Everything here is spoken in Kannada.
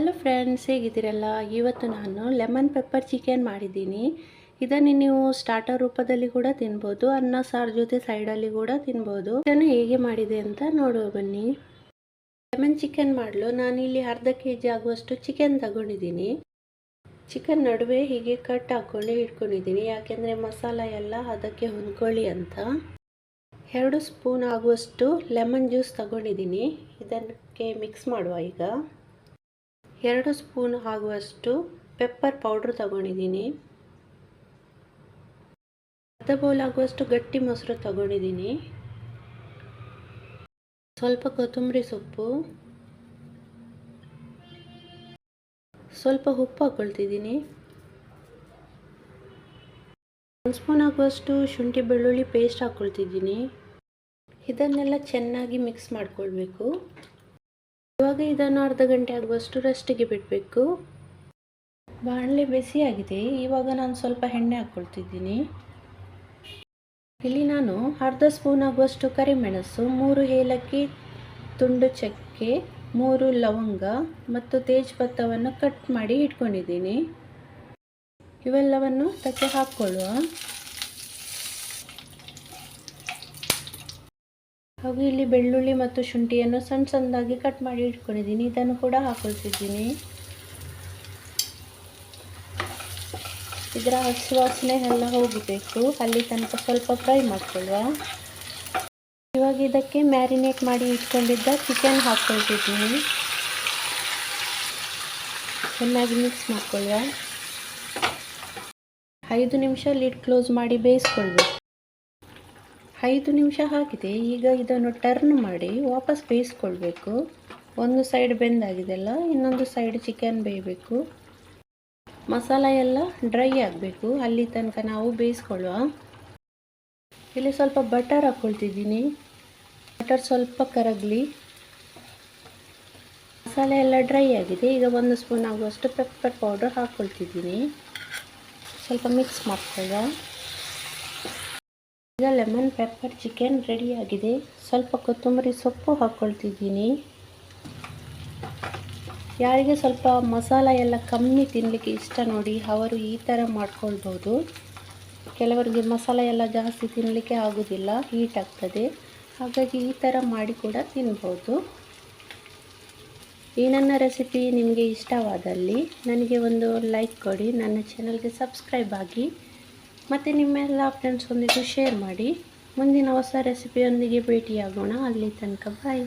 Hello friends ಹೇಗಿದ್ದೀರಲ್ಲ? ಇವತ್ತು ನಾನು ಲೆಮನ್ ಪೆಪ್ಪರ್ ಚಿಕನ್ ಮಾಡಿದ್ದೀನಿ. ಇದನ್ನು ನೀವು ಸ್ಟಾರ್ಟರ್ ರೂಪದಲ್ಲಿ ಕೂಡ ತಿನ್ಬೋದು, ಅನ್ನ, ಸಾರು ಜೊತೆ ಸೈಡಲ್ಲಿ ಕೂಡ ತಿನ್ಬೋದು. ಇದನ್ನು ಹೇಗೆ ಮಾಡಿದೆ ಅಂತ ನೋಡುವ ಬನ್ನಿ. ಲೆಮನ್ ಚಿಕನ್ ಮಾಡಲು ನಾನಿಲ್ಲಿ ಅರ್ಧ ಕೆ ಜಿ ಆಗುವಷ್ಟು ಚಿಕನ್ ತಗೊಂಡಿದ್ದೀನಿ. ಚಿಕನ್ ನಡುವೆ ಹೀಗೆ ಕಟ್ ಹಾಕ್ಕೊಂಡು ಇಟ್ಕೊಂಡಿದ್ದೀನಿ. ಯಾಕೆಂದರೆ ಮಸಾಲ ಎಲ್ಲ ಅದಕ್ಕೆ ಹೊಂದ್ಕೊಳ್ಳಿ ಅಂತ. ಎರಡು ಸ್ಪೂನ್ ಆಗುವಷ್ಟು ಲೆಮನ್ ಜ್ಯೂಸ್ ತಗೊಂಡಿದ್ದೀನಿ. ಇದಕ್ಕೆ ಮಿಕ್ಸ್ ಮಾಡುವ ಈಗ. ಎರಡು ಸ್ಪೂನ್ ಆಗುವಷ್ಟು ಪೆಪ್ಪರ್ ಪೌಡ್ರ್ ತಗೊಂಡಿದ್ದೀನಿ. ಅರ್ಧ ಬೌಲ್ ಆಗುವಷ್ಟು ಗಟ್ಟಿ ಮೊಸರು ತಗೊಂಡಿದ್ದೀನಿ. ಸ್ವಲ್ಪ ಕೊತ್ತಂಬರಿ ಸೊಪ್ಪು. ಸ್ವಲ್ಪ ಉಪ್ಪು ಹಾಕ್ಕೊಳ್ತಿದ್ದೀನಿ ಒಂದು ಸ್ಪೂನ್ ಆಗುವಷ್ಟು ಶುಂಠಿ ಬೆಳ್ಳುಳ್ಳಿ ಪೇಸ್ಟ್ ಹಾಕ್ಕೊಳ್ತಿದ್ದೀನಿ ಇದನ್ನೆಲ್ಲ ಚೆನ್ನಾಗಿ ಮಿಕ್ಸ್ ಮಾಡ್ಕೊಳ್ಬೇಕು. ಇವಾಗ ಇದನ್ನು ಅರ್ಧ ಗಂಟೆ ಆಗುವಷ್ಟು ರೆಸ್ಟಿಗೆ ಬಿಡಬೇಕು. ಬಾಣಲೆ ಬಿಸಿಯಾಗಿದೆ ಇವಾಗ ನಾನು ಸ್ವಲ್ಪ ಎಣ್ಣೆ ಹಾಕ್ಕೊಳ್ತಿದ್ದೀನಿ ಇಲ್ಲಿ ನಾನು ಅರ್ಧ ಸ್ಪೂನ್ ಆಗುವಷ್ಟು ಕರಿಮೆಣಸು, ಮೂರು ಏಲಕ್ಕಿ ತುಂಡು ಚಕ್ಕೆ, ಮೂರು ಲವಂಗ ಮತ್ತು ತೇಜ್ಪತ್ತವನ್ನು ಕಟ್ ಮಾಡಿ ಇಟ್ಕೊಂಡಿದ್ದೀನಿ. ಇವೆಲ್ಲವನ್ನು ತಕ್ಕೆ ಹಾಕ್ಕೊಳ್ಳುವ. ಹಾಗೂ ಇಲ್ಲಿ ಬೆಳ್ಳುಳ್ಳಿ ಮತ್ತು ಶುಂಠಿಯನ್ನು ಸಣ್ಣ ಸಣ್ಣದಾಗಿ ಕಟ್ ಮಾಡಿ ಇಟ್ಕೊಂಡಿದ್ದೀನಿ. ಇದನ್ನು ಕೂಡ ಹಾಕೊಳ್ತಿದ್ದೀನಿ. ಇದರ ಹಸಿ ವಾಸನೆ ಎಲ್ಲ ಹೋಗಬೇಕು. ಅಲ್ಲಿ ತನಕ ಸ್ವಲ್ಪ ಫ್ರೈ ಮಾಡ್ಕೊಳ್ಳುವ. ಇವಾಗ ಇದಕ್ಕೆ ಮ್ಯಾರಿನೇಟ್ ಮಾಡಿ ಇಟ್ಕೊಂಡಿದ್ದ ಚಿಕನ್ ಹಾಕ್ಕೊಳ್ತಿದ್ದೀನಿ ಚೆನ್ನಾಗಿ ಮಿಕ್ಸ್ ಮಾಡ್ಕೊಳ್ಳುವ. ಐದು ನಿಮಿಷ ಲಿಡ್ ಕ್ಲೋಸ್ ಮಾಡಿ ಬೇಯಿಸ್ಕೊಳ್ಬೇಕು. ಐದು ನಿಮಿಷ ಆಗಿದೆ ಈಗ ಇದನ್ನು ಟರ್ನ್ ಮಾಡಿ ವಾಪಸ್ ಬೇಯಿಸ್ಕೊಳ್ಬೇಕು. ಒಂದು ಸೈಡ್ ಬೆಂದಾಗಿದೆಲ್ಲ ಇನ್ನೊಂದು ಸೈಡ್ ಚಿಕನ್ ಬೇಯಬೇಕು. ಮಸಾಲ ಎಲ್ಲ ಡ್ರೈ ಆಗಬೇಕು. ಅಲ್ಲಿ ತನಕ ನಾವು ಬೇಯಿಸ್ಕೊಳ್ಳುವ. ಇಲ್ಲಿ ಸ್ವಲ್ಪ ಬಟರ್ ಹಾಕ್ಕೊಳ್ತಿದ್ದೀನಿ ಬಟರ್ ಸ್ವಲ್ಪ ಕರಗಲಿ. ಮಸಾಲೆ ಎಲ್ಲ ಡ್ರೈ ಆಗಿದೆ. ಈಗ ಒಂದು ಸ್ಪೂನ್ ಆಗುವಷ್ಟು ಪೆಪ್ಪರ್ ಪೌಡರ್ ಹಾಕ್ಕೊಳ್ತಿದ್ದೀನಿ ಸ್ವಲ್ಪ ಮಿಕ್ಸ್ ಮಾಡ್ಕೊಳ್ಳುವ. ಈಗ ಲೆಮನ್ ಪೆಪ್ಪರ್ ಚಿಕನ್ ರೆಡಿಯಾಗಿದೆ ಸ್ವಲ್ಪ ಕೊತ್ತಂಬರಿ ಸೊಪ್ಪು ಹಾಕ್ಕೊಳ್ತಿದ್ದೀನಿ ಯಾರಿಗೆ ಸ್ವಲ್ಪ ಮಸಾಲ ಎಲ್ಲ ಕಮ್ಮಿ ತಿನ್ನಲಿಕ್ಕೆ ಇಷ್ಟ ನೋಡಿ, ಅವರು ಈ ಥರ ಮಾಡ್ಕೊಳ್ಬೋದು. ಕೆಲವರಿಗೆ ಮಸಾಲ ಎಲ್ಲ ಜಾಸ್ತಿ ತಿನ್ನಲಿಕ್ಕೆ ಆಗೋದಿಲ್ಲ ಹೀಟ್ ಆಗ್ತದೆ. ಹಾಗಾಗಿ ಈ ಥರ ಮಾಡಿ ಕೂಡ ತಿನ್ಬೋದು. ಈ ನನ್ನ ರೆಸಿಪಿ ನಿಮಗೆ ಇಷ್ಟವಾದಲ್ಲಿ ನನಗೆ ಒಂದು ಲೈಕ್ ಕೊಡಿ, ನನ್ನ ಚಾನಲ್ಗೆ ಸಬ್ಸ್ಕ್ರೈಬ್ ಆಗಿ. ಮತ್ತು ನಿಮ್ಮೆಲ್ಲ ಫ್ರೆಂಡ್ಸ್ ಒಂದಿಗೂ ಶೇರ್ ಮಾಡಿ. ಮುಂದಿನ ಹೊಸ ರೆಸಿಪಿಯೊಂದಿಗೆ ಭೇಟಿಯಾಗೋಣ. ಅಲ್ಲಿ ತನಕ ಬಾಯ್